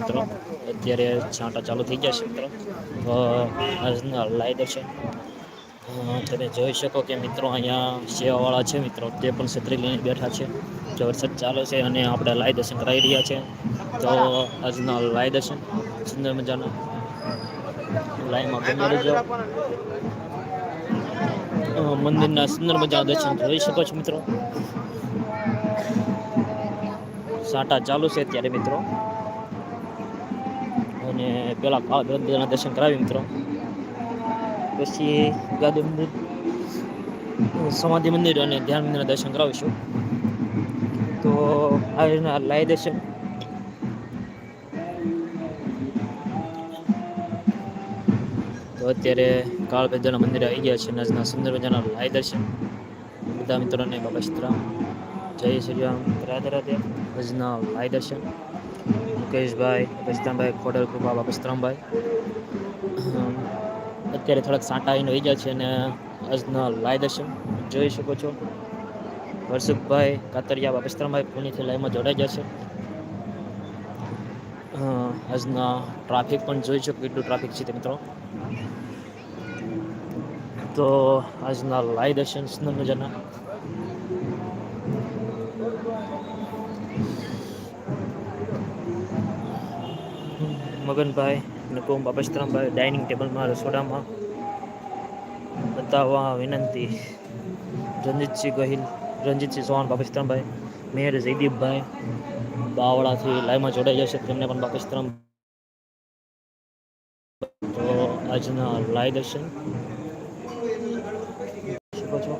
મિત્રો, અત્યારે છાંટા ચાલુ થઈ ગયા છે મિત્રો. આજના લાઈવ છે. તમે જોઈ શકો કે મિત્રો અહીંયા સેવાવાળા છે મિત્રો, તે પણ છત્રી લઈને બેઠા છે. જો વરસાદ ચાલે છે અને આપણે લાઈ દર્શન કરાવી રહ્યા છે. તો આજના લાઈ દર્શન સુંદર મજાના. લાઈમાં બની રહેજો મંદિરના સુંદર મજા દર્શન જોઈ શકો છો મિત્રો. સાટા ચાલુ છે અત્યારે મિત્રો. અને કાળ ભૈરવના દર્શન કરાવી મિત્રો. પછી ગાદી મંદિર, સમાધિ મંદિર અને ધ્યાન મંદિરના દર્શન કરાવીશું. તો આ રીતના લાઈ દર્શન. તો અત્યારે કાળભેદના મંદિરે આવી ગયા છે નજના સુંદર મજાના લાઈ દર્શન. બધા મિત્રોને બાબા સીતરામ જય શ્રી રામ. રાધે રાધે. ભજના લાઈ દર્શન. મુકેશભાઈ ભજતાભાઈ ખોડલ કૃપા બાપસ્તરામભાઈ અત્યારે થોડાક સાંટા આવીને વહી જાય છે અને આજના લાઈ દર્શન જોઈ શકો છો. હર્ષુખભાઈ કાતરિયા બાપસ્તરામભાઈ પુણેથી લાઈમાં જોડાઈ જશે આજના ટ્રાફિક પણ જોઈ શકો, કેટલું ટ્રાફિક છે તે મિત્રો. તો આજના લાઈ દર્શન સુંદર મજાના. મગનભાઈ નકુમ બાપસ્તરામભાઈ ડાઇનિંગ ટેબલમાં, રસોડામાં. બતાવવા વિનંતી. રંજીતસિંહ ગહિલ, રંજીતસિંહ ચૌહાણ બાપસ્તરામભાઈ, મેયર જયદીપભાઈ, બાવળાથી લાઈવમાં જોડાઈ જશે. તેમને પણ બાપસ્તરામ તો આજના લાઈવ દર્શન. શકો છો?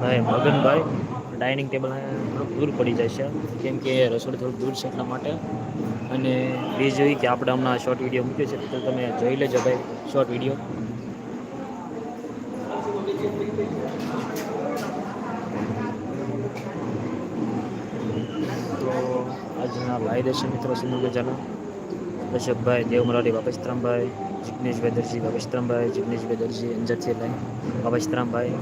ભાઈ મગનભાઈ ડાઇનિંગ ટેબલ થોડુંક દૂર પડી જાય છે. કેમ કે રસોડું થોડુંક દૂર છે એટલા માટે. અને બીજું કે આપણે હમણાં શોર્ટ વીડિયો મૂક્યો છે. તો તમે જોઈ લેજો ભાઈ શોર્ટ વીડિયો તો આજના ભાઈ દર્શન મિત્રો સિંધુ ગજાના દર્શકભાઈ દેવમરાડી બાપસ્તરામભાઈ જિગ્નેશભાઈ દરજી બાપસ્તરામભાઈ જિગ્નેશભાઈ દરજી અંજરથી લઈ બાપસ્તરામભાઈ.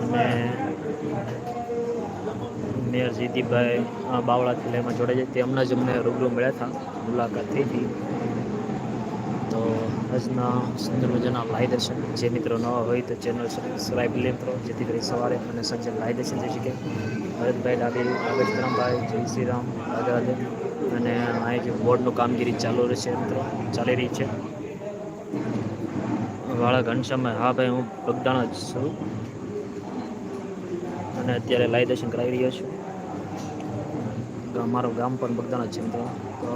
અને મેયર જીતીભાઈ બાવળા કિલ્લામાં જોડાય છે તે હમણાં જ અમને રૂબરૂ મળ્યા હતા, મુલાકાત થઈ હતી. તો આજના સુંદર મજાના લાઈ દર્શન જે મિત્રો નવા હોય તો ચેનલ સબસ્ક્રાઈબ લે મિત્રો, જેથી કરી સવારે અને સાંજે લાઈ દર્શન થઈ શકે ભરતભાઈ ડાબી બાગેશરામભાઈ જય શ્રી રામ, રાધે અને અહીં જે બોર્ડનું કામગીરી ચાલુ રહેશે મિત્રો, ચાલી રહી છે. વાળા ઘનશ્યામભાઈ, હા ભાઈ, હું બગદાણા જ છું. અને અત્યારે લાઈ દર્શન કરાવી રહ્યો છું. મારું ગામ પણ બગદાણા છે મિત્રો તો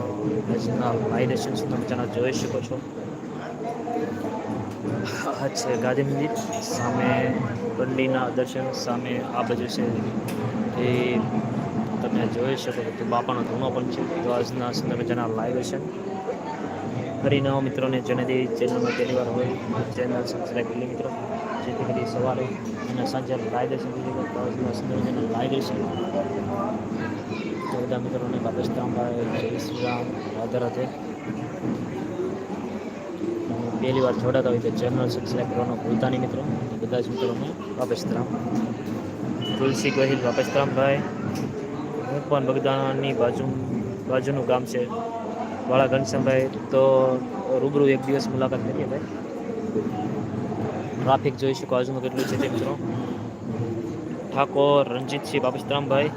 લાઈ દર્શન તમે ચેનલ જોઈ શકો છો. છે ગાંધી મંદિર, સામે બંડીના દર્શન, સામે આ બાજુ છે એ તમે જોઈ શકો કે બાપાનો ધૂનો પણ છે. તો આજના સુંદર મજાના લાઈવ છે ફરી નવા મિત્રોને જનદી ચેનલમાં પહેલી વાર હોય ચેનલ સબસ્ક્રાઈબ કરી મિત્રો. જેથી કરી સવારે અને સાંજે લાઈવ દર્શન તો આજના સુંદર મજાના લાઈવ દર્શન તો બધા મિત્રોને બાબસ્તરામભાઈ જય શ્રી રામ પહેલી વાર જોડાતા હોય તો ચેનલ સબસ્ક્રાઈબ કરવાનો ભૂલતા નહીં મિત્રો. બધા જ મિત્રોને વાપસરામ તુલસી ગોહિલ વાપસરામભાઈ હું પણ બગદાણાની બાજુ, બાજુનું ગામ છે, વાળા ઘનશ્યામભાઈ તો રૂબરૂ એક દિવસ મુલાકાત કરીએ ભાઈ. ટ્રાફિક જોઈ શકો, આજનું કેટલું છે તે મિત્રો. ઠાકોર, રણજીતસિંહ બાપસ્તરામભાઈ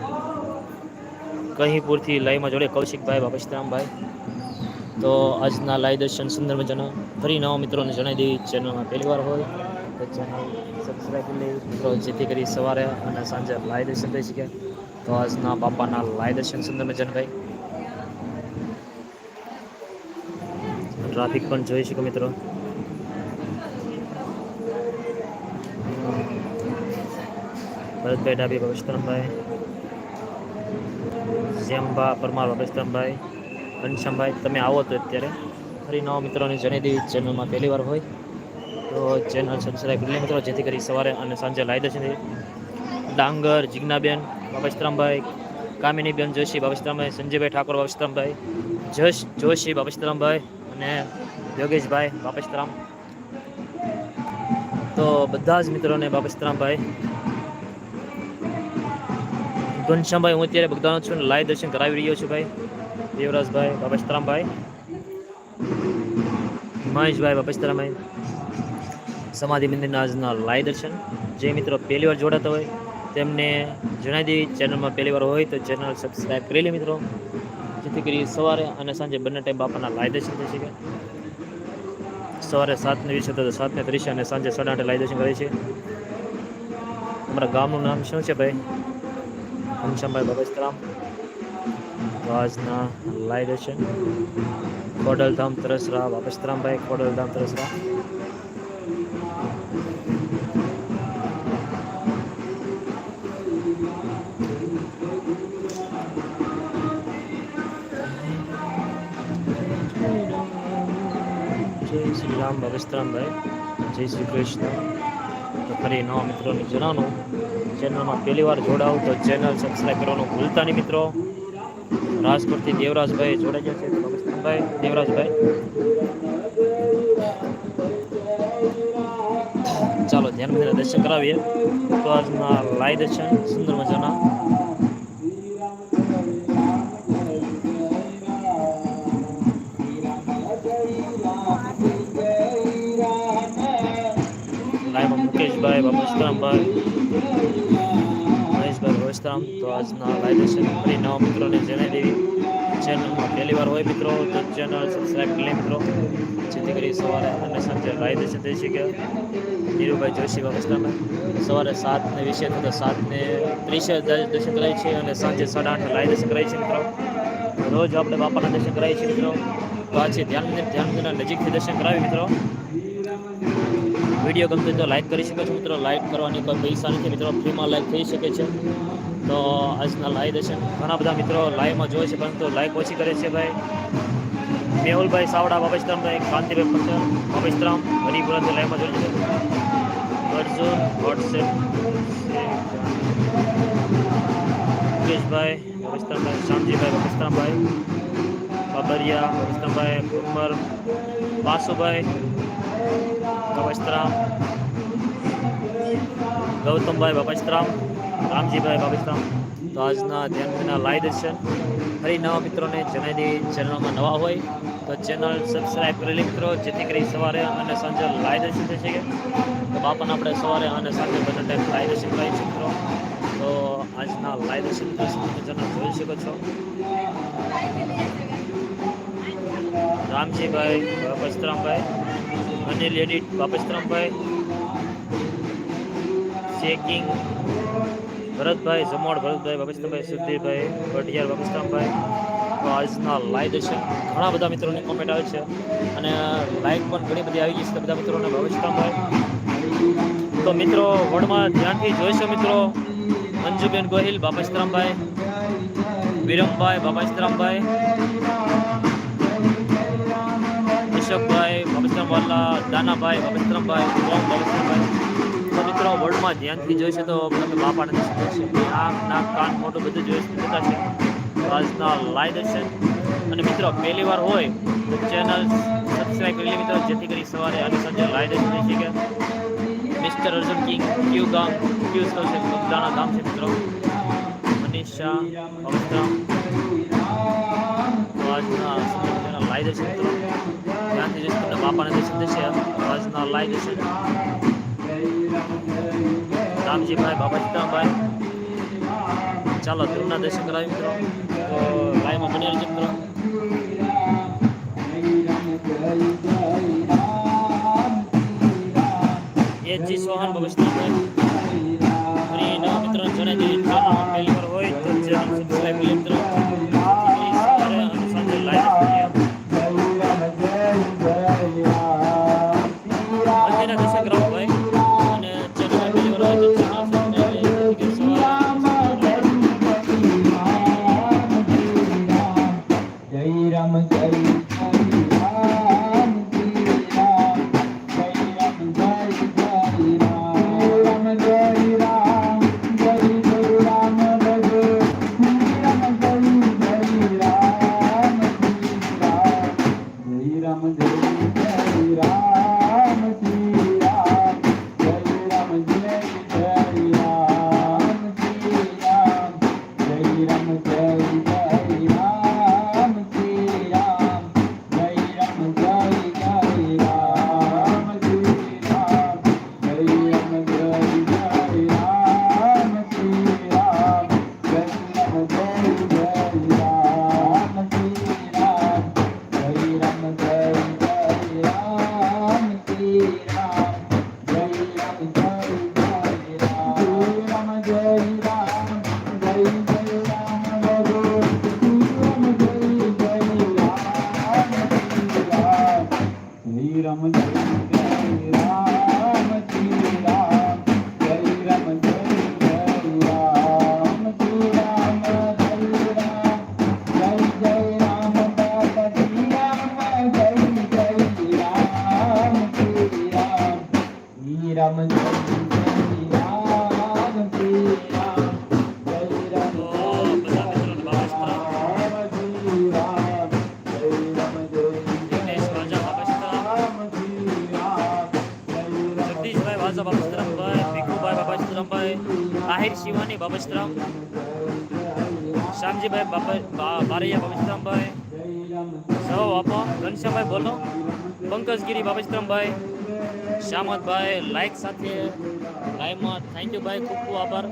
કહીપુરથી લાઈમાં જોડે કૌશિકભાઈ બાપસ્તરામભાઈ તો આજના લાઈ દર્શન સુંદર મજાના ફરી નવા મિત્રોને જણાવી દેવી ચેનલમાં પહેલી વાર હોય તો ચેનલ સબસ્ક્રાઈબ કરી લેવી મિત્રો, જેથી કરી સવારે અને સાંજે લાય દર્શન થઈ શક્યા તો આજના બાપાના લાય દર્શન સુંદર મજાના ભાઈ. ટ્રાફિક પણ જોઈ શકો મિત્રો. ભરતભાઈ ડાબી ભવિષ્યભાઈ જેમબા પરમાર ભવિષ્યભાઈ ઘનશ્યામભાઈ, તમે આવો તો અત્યારે. ફરી નવા મિત્રોને જનેદેવી દેવી ચેનલમાં પહેલી વાર હોય તો ચેનલ સબસ્ક્રાઈબ કરી મિત્રો, જેથી કરી સવારે અને સાંજે લાઈ દર્શન ડાંગર, જિજ્ઞાબેન બાબસ્તરામભાઈ કામિનીબેન, જોશી બાબસ્તરામભાઈ સંજયભાઈ ઠાકોર બાબસ્તરામભાઈ જશ, જોશી બાબસ્તરામભાઈ અને યોગેશભાઈ બાપસ્તરામ તો બધા જ મિત્રોને બાપસ્તરામભાઈ ઘનશ્યામભાઈ, હું અત્યારે બગદાનો છું અને લાઈવ દર્શન કરાવી રહ્યો છું ભાઈ. દેવરાજભાઈ બાબસ્તરામભાઈ મહેશભાઈ બાબસ્તરામભાઈ સમાધિ મંદિરના આજના લાઈવ દર્શન. જે મિત્રો પહેલી વાર જોડાતા હોય, તેમને જણાવી દેવી ચેનલમાં પહેલી વાર હોય તો ચેનલ સબસ્ક્રાઈબ કરી લે મિત્રો. જેથી કરી સવારે અને સાંજે બંને ટાઈમ બાપાના લાઈ દર્શન થઈ શકે. સવારે સાતને વીસ તો સાતને ત્રીસે અને સાંજે સાડા આઠે લાઈ દર્શન કરે છે. અમારા ગામનું નામ શું છે ભાઈ? ઘનશ્યામભાઈ બાબસ્તરામ તો આજના લાઈવ દર્શન ખોડલધામ તરસરા બાબસ્તરામભાઈ ખોડલધામ તરસરા. જય શ્રી રામ ભગસ્તરામભાઈ જય શ્રી કૃષ્ણ. તો ફરી નવા મિત્રોને ચેનલમાં પહેલી વાર જોડાવ તો ચેનલ સબસ્ક્રાઈબ કરવાનું ભૂલતા નહીં મિત્રો. રાજકોટથી દેવરાજભાઈ જોડાઈ ગયા છે. તો દેવરાજભાઈ. ચાલો ધ્યાન મંદિરના દર્શન કરાવીએ. તો આજના લાઈ દર્શન સુંદર મજાના લાઈવમાં મુકેશભાઈ બાબસ્તરામભાઈ મહેશભાઈ બાબસ્તરામ તો આજના લાઈવ દર્શન ફરી નવા મિત્રોને જણાવી દેવી ચેનલમાં પહેલી વાર હોય મિત્રો તો ચેનલ સબસ્ક્રાઈબ કરી મિત્રો જેથી કરી સવારે અને સાંજે લાઈવ દર્શન થઈ શકે ધીરુભાઈ જોશી બાબસ્તરામભાઈ સવારે સાતને વિશે વીસે તો સાત ને ત્રીસે દર્શન કરાય છે અને સાંજે સાડા આઠે લાઈવ દર્શન કરાય છે મિત્રો રોજ આપણે બાપાના દર્શન કરાવીએ છીએ મિત્રો તો આજે ધ્યાન ધ્યાન નજીકથી દર્શન કરાવી મિત્રો વીડિયો ગમતો તો લાઈક કરી શકો છો મિત્રો. લાઈક કરવાની કોઈ પૈસા નથી મિત્રો. ફ્રીમાં લાઈક થઈ શકે છે. તો આજના લાઈવ દર્શન ઘણા બધા મિત્રો લાઈવમાં જોઈ છે, પરંતુ લાઈક ઓછી કરે છે ભાઈ. મેહુલભાઈ સાવડા બાબસ્તરામભાઈ કાંતિભાઈ પટેલ બાબસ્તરામ હરિપુરાથી લાઈવમાં જોઈ છે. અર્જુન, વોટ્સએપ, મુકેશભાઈ બાબસ્તરામભાઈ શ્યામજીભાઈ બાબસ્તરામભાઈ બાબરિયા બાબસ્તરામભાઈ ઉમર, વાસુભાઈ બાબસ્તરામ ગૌતમભાઈ બાબસ્તરામ રામજીભાઈ બાબસ્તરામ તો આજના ધ્યાનના લાઈવ દર્શન ફરી નવા મિત્રોને જણાવી ચેનલમાં નવા હોય તો ચેનલ સબસ્ક્રાઈબ કરી લે મિત્રો જેથી કરી સવારે અને સાંજે લાઈવ દર્શન થઈ શકે તો બાપાને આપણે સવારે અને સાંજે બંને ટાઈમ લાઈવ દર્શન કરીએ છીએ મિત્રો તો આજના લાઈવ દર્શન તમે જોઈ શકો છો. રામજીભાઈ બાપસ્તરામભાઈ અનિલ એડિટ બાપેશ્રમભાઈ ચેકિંગ ભરતભાઈ જમોડ ભરતભાઈ બાપેશ્રમભાઈ સુધીરભાઈ ભટિયાર બાપેશ્રમભાઈ તો આજના લાઈવ દર્શન ઘણા બધા મિત્રોની કોમેન્ટ આવે છે. અને લાઈક પણ ઘણી બધી આવી ગઈ છે બધા મિત્રોને બાપસ્તરામભાઈ તો મિત્રો વડમાં ધ્યાનથી જોઈશો મિત્રો. મંજુબેન ગોહિલ બાપસ્તરામભાઈ વિરમભાઈ અશોકભાઈ બાબસ્તરામ વાલા દાનાભાઈ બાબસ્તરામભાઈ ઓમ બાબસ્તરામભાઈ તો મિત્રો વર્લ્ડમાં ધ્યાનથી જોઈશે તો તમે બાપાને થશે આંખ નાક કાન મોટું બધું જોઈશે જોતા છે. આજના લાઈવ દર્શન અને મિત્રો, પહેલી વાર હોય તો ચેનલ સબસ્ક્રાઈબ કરી લે મિત્રો, જેથી કરી સવારે અને સાંજે લાઈવ દર્શન થઈ શકે. મિસ્ટર અર્જુન કિંગ ક્યુ ગામ ક્યુ સ્થળ છે બગદાણા ગામ છે, મિત્રો. મનીષા તો આજના લાઈવ દર્શન મિત્રો. ધ્યાનથી જશે તમને બાપાને દર્શન થશે રાજના લાઈવ દર્શન રામજીભાઈ બાબાજીભાઈ ચાલો ધૂમના દર્શન કરાવી મિત્રો. તો લાઈવમાં બની રહેજો મિત્રો. એ જી સોહન બાબાજીભાઈ ફરી નવા મિત્રો જોડે ચેનલમાં પહેલી જય શિવાની બાબસ્તરામ શ્યામજીભાઈ બારૈયા બાબસ્તરામભાઈ સૌ આપો, ઘનશ્યામભાઈ બોલો. પંકજગીરી બાબસ્તરામભાઈ શ્યામતભાઈ લાઈક સાથે. લાઈવમાં થેન્ક યુ ભાઈ, ખૂબ ખૂબ આભાર.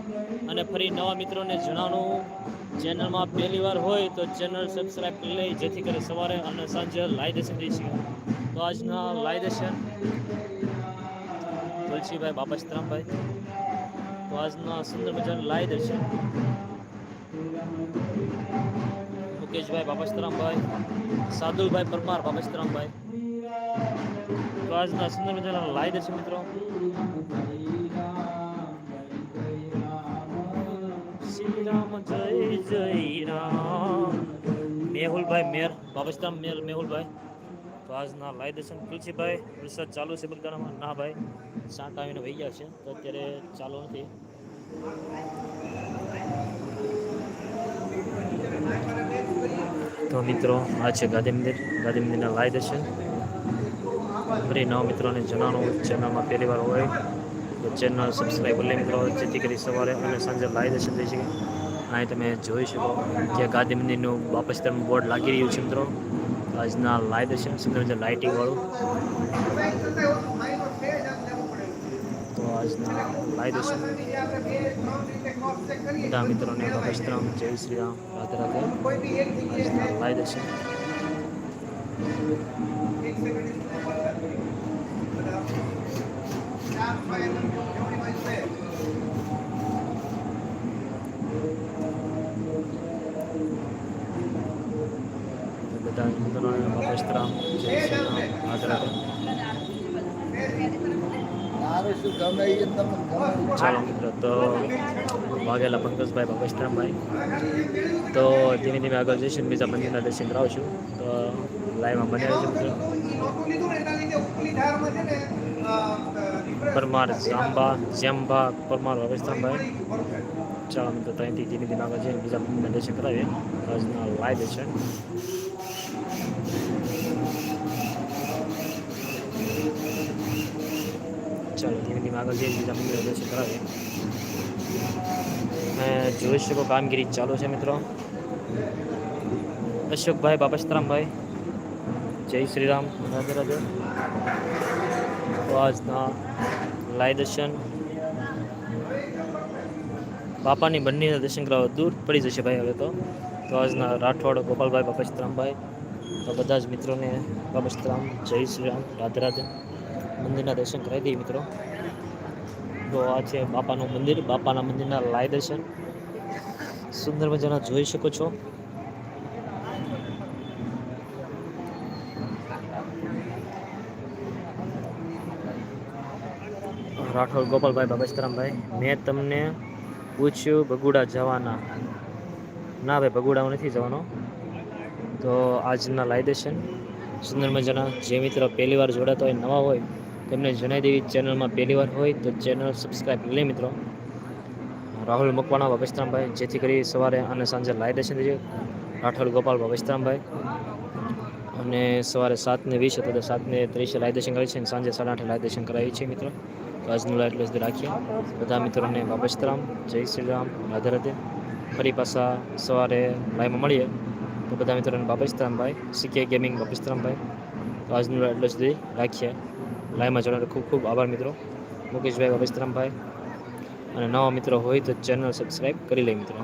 અને ફરી નવા મિત્રોને જણાવવાનું ચેનલમાં પહેલી વાર હોય તો ચેનલ સબસ્ક્રાઈબ કરી લઈ જેથી કરી સવારે અને સાંજે લાઈવ દર્શન થઈ શકે તો આજના લાઈવ દર્શન તુલસીભાઈ બાબસ્તરામભાઈ તો આજના સુંદર મજાનું લાઈ દર્શન મુકેશભાઈ બાબસ્તરામભાઈ સાદુલભાઈ પરમાર બાબસ્તરામભાઈ તો આજના સુંદર મજાના લાઈ દર્શન મિત્રો. શ્રી રામ જય જય રામ. મેહુલભાઈ મેર બાબસ્તરામ મેર, મેહુલભાઈ. તો આજના લાઈ દર્શન તુલસીભાઈ. વરસાદ ચાલુ છે બગદાણામાં ના ભાઈ, સાંટ આવીને વહી ગયા છે. તો અત્યારે ચાલુ નથી. તો મિત્રો, આ છે ગાંધી મંદિર ગાંધી મંદિરના લાય દર્શન ફરી નવા મિત્રોને જણાવવાનું ચેનલમાં પહેલી વાર હોય તો ચેનલ સબસ્ક્રાઈબ કરી લે મિત્રો. જેથી કરી સવારે અને સાંજે લાય દર્શન થઈ શકે અહીં તમે જોઈ શકો કે ગાંધી મંદિરનું બાપસ્તરનું બોર્ડ લાગી રહ્યું છે મિત્રો. આજના લાય દર્શન સુંદર લાઇટિંગવાળું આજના લાઈવ દર્શન બધા મિત્રોને બાપસ્તરામ જય શ્રી રામ રાધે રાધે આજના લાઈવ દર્શન તો બધા મિત્રોને બાપસ્તરામ જય શ્રી રામ રાધે રાધે ચાલો મિત્રો, તો વાઘેલા પંકજભાઈ બાબસ્તરામભાઈ તો ધીમે ધીમે આગળ જઈશું બીજા મંદિરના દર્શન કરાવશું. તો લાઈવમાં બને રહેજો મિત્રો. પરમાર જાંબા જેમ્બા પરમાર બાબસ્તરામભાઈ ચાલો મિત્રો ત્યાંથી ધીમે ધીમે આગળ જઈને બીજા મંદિરના દર્શન કરાવીએ. આજના લાઈવ દર્શન ચાલો ધીમે ધીમે આગળ જઈને બીજા મંદિરના દર્શન કરાવીએ અને જોઈ શકો કામગીરી ચાલુ છે મિત્રો અશોકભાઈ બાપસ્તરામભાઈ જય શ્રી રામ રાધે રાધે તો આજના લાઈ દર્શન બાપાની બંનેના દર્શન કરાવવા દૂર પડી જશે ભાઈ હવે તો તો આજના રાઠોડ ગોપાલભાઈ બાપસ્તરામભાઈ તો બધા જ મિત્રોને બાપસ્તરામ જય શ્રી રામ રાધે રાધે મંદિરના દર્શન કરાવી દઈએ મિત્રો તો આ છે બાપાનું મંદિર. બાપાના મંદિરના લાય દર્શન. સુંદર મજાના જોઈ શકો છો. રાઠોડ ગોપાલભાઈ બાબસ્તરામભાઈ મેં તમને પૂછ્યું ભગુડા જવાના. ના ભાઈ, ભગુડા નથી જવાનો. તો આજના લાય દર્શન. સુંદર મજાના જે મિત્ર પહેલી વાર જોડાતા હોય નવા હોય તેમને જણાવી દેવી ચેનલમાં પહેલી વાર હોય તો ચેનલ સબસ્ક્રાઈબ લે મિત્રો. રાહુલ મકવાણા બાબસ્તરામભાઈ જેથી કરી સવારે અને સાંજે લાઈવ દર્શન જાય રાઠોડ ગોપાલ બાબસ્તરામભાઈ અને સવારે સાતને વીસ અથવા સાતને ત્રીસે લાઈવ દર્શન કરે છે અને સાંજે સાડા આઠે લાઈવ દર્શન કરાવી છે મિત્રો. તો આજનું લાઈવ એટલું સુધી રાખીએ. બધા મિત્રોને બાબસ્તરામ જય શ્રી રામ. રાધે રાધે. ફરી પાછા સવારે લાઈવમાં મળીએ. તો બધા મિત્રોને બાબસ્તરામભાઈ સીકે ગેમિંગ બાબસ્તરામભાઈ તો આજનું એટલું સુધી રાખીએ. લાઈવમાં જોડાવા ખૂબ ખૂબ આભાર મિત્રો. મુકેશભાઈ બાબસ્તરામભાઈ અને નવા મિત્રો હોય તો ચેનલ સબસ્ક્રાઈબ કરી લે મિત્રો.